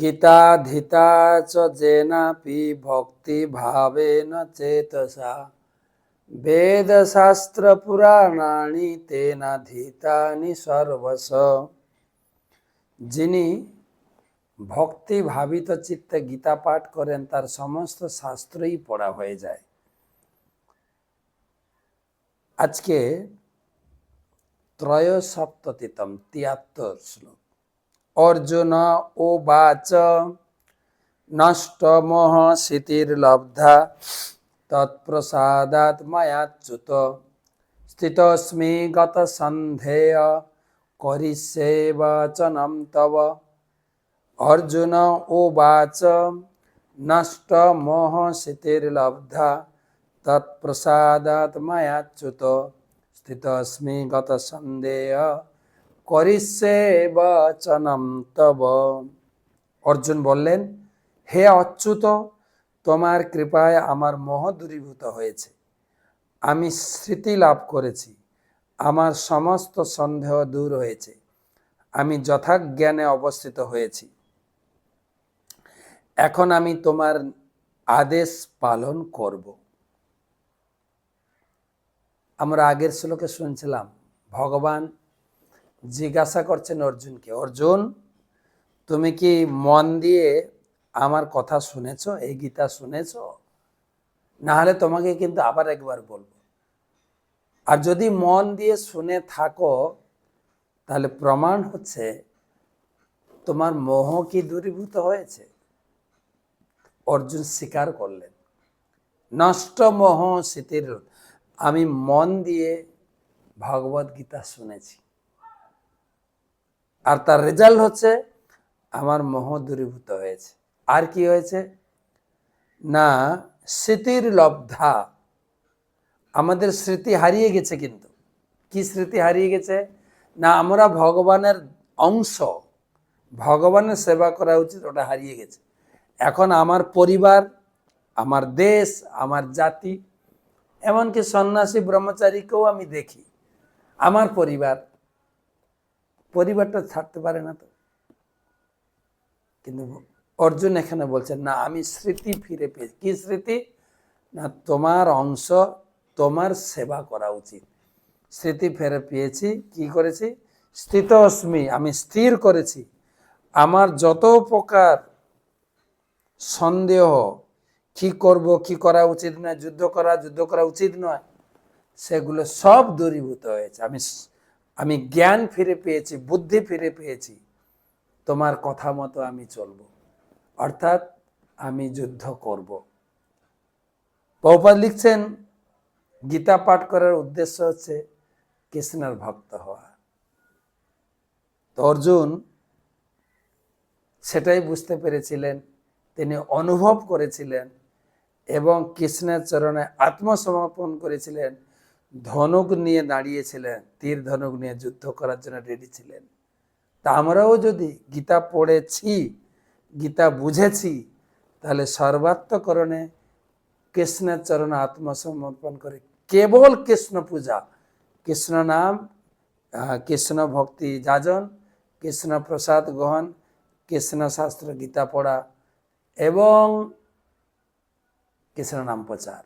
গীতাধিতা চ জেনাপি ভক্তিভাবেন চেতসা। বেদশাস্ত্রপুরাণানি তেনাধীতানি সর্বস। যিনি ভক্তি ভাবিত চিত্তে গীতা পাঠ করেন, তার সমস্ত শাস্ত্রই পড়া হয়ে যায়। আজকে ত্রয়োসপ্ততিতম তিয়াত্তর শ্লোক। অর্জুন ও বাচ। নষ্টমোহ স্মৃতির্লব্ধা তৎপ্রসাদাৎ মায়াচ্যুত। স্থিতস্মি গত সন্ধেয় করিষ্যে বচনম তব। অর্জুন উবাচ নষ্টমোহ স্মৃতির্লব্ধা তৎপ্রসাদাৎ মায়াচ্যুত। স্থিতস্মি গত করিষ্যে বচনম তব। অর্জুন বললেন, হে অচ্যুত, তোমার কৃপায় আমার মোহ দূরীভূত হয়েছে। আমি স্মৃতি লাভ করেছি, আমার সমস্ত সন্দেহ দূর হয়েছে। আমি যথাজ্ঞানে অবস্থিত হয়েছি। এখন আমি তোমার আদেশ পালন করব। আমরা আগের শ্লোকে শুনছিলাম, ভগবান জিজ্ঞাসা করছেন অর্জুনকে, অর্জুন, তুমি কি মন দিয়ে আমার কথা শুনেছ, এই গীতা শুনেছ? না হলে তোমাকে কিন্তু আবার একবার বলব। আর যদি মন দিয়ে শুনে থাকো, তাহলে প্রমাণ হচ্ছে তোমার মোহ কি দূরীভূত হয়েছে। অর্জুন স্বীকার করলেন, নষ্ট মোহ স্মৃতির আমি মন দিয়ে ভগবত গীতা শুনেছি। আর তার রেজাল্ট হচ্ছে আমার মোহ দূরীভূত হয়েছে। আর কি হয়েছে? না, স্মৃতির লব্ধা। আমাদের স্মৃতি হারিয়ে গেছে কিন্তু। কি স্মৃতি হারিয়ে গেছে? না, আমরা ভগবানের অংশ। ভগবানের সেবা করা উচিত, ওটা হারিয়ে গেছে। এখন আমার পরিবার, আমার দেশ, আমার জাতি, এমনকি সন্ন্যাসী, ব্রহ্মচারীকেও আমি দেখি। আমার পরিবার পরিবারটা ছাড়তে পারে না তো। কিন্তু অর্জুন এখানে বলছেন, না, আমি স্মৃতি ফিরে পেয়েছি। কি স্মৃতি? না, তোমার অংশ, তোমার সেবা করা উচিত। স্মৃতি ফেরে পেয়েছি, কি করেছি? স্থিত অস্মি আমি স্থির করেছি। আমার যত প্রকার সন্দেহ, কি করব, কি করা উচিত নয়, যুদ্ধ করা যুদ্ধ করা উচিত নয়, সেগুলো সব দূরীভূত হয়েছে। আমি আমি জ্ঞান ফিরে পেয়েছি, বুদ্ধি ফিরে পেয়েছি, তোমার কথা মতো আমি চলব। অর্থাৎ আমি যুদ্ধ করব। বহুপাত লিখছেন, গীতা পাঠ করার উদ্দেশ্য হচ্ছে কৃষ্ণের ভক্ত হওয়া। তো অর্জুন সেটাই বুঝতে পেরেছিলেন, তিনি অনুভব করেছিলেন এবং কৃষ্ণের চরণে আত্মসমর্পণ করেছিলেন। ধনুক নিয়ে দাঁড়িয়েছিলেন, তীর ধনুক নিয়ে যুদ্ধ করার জন্য রেডি ছিলেন। তা আমরাও যদি গীতা পড়েছি, গীতা বুঝেছি, তাহলে সর্বাত্মকরণে কৃষ্ণের চরণে আত্মসমর্পণ করে কেবল কৃষ্ণ পূজা, কৃষ্ণ নাম কৃষ্ণ ভক্তি যাজন, কৃষ্ণ প্রসাদ গ্রহণ, কৃষ্ণ শাস্ত্র গীতা পড়া এবং কৃষ্ণ নাম প্রচার।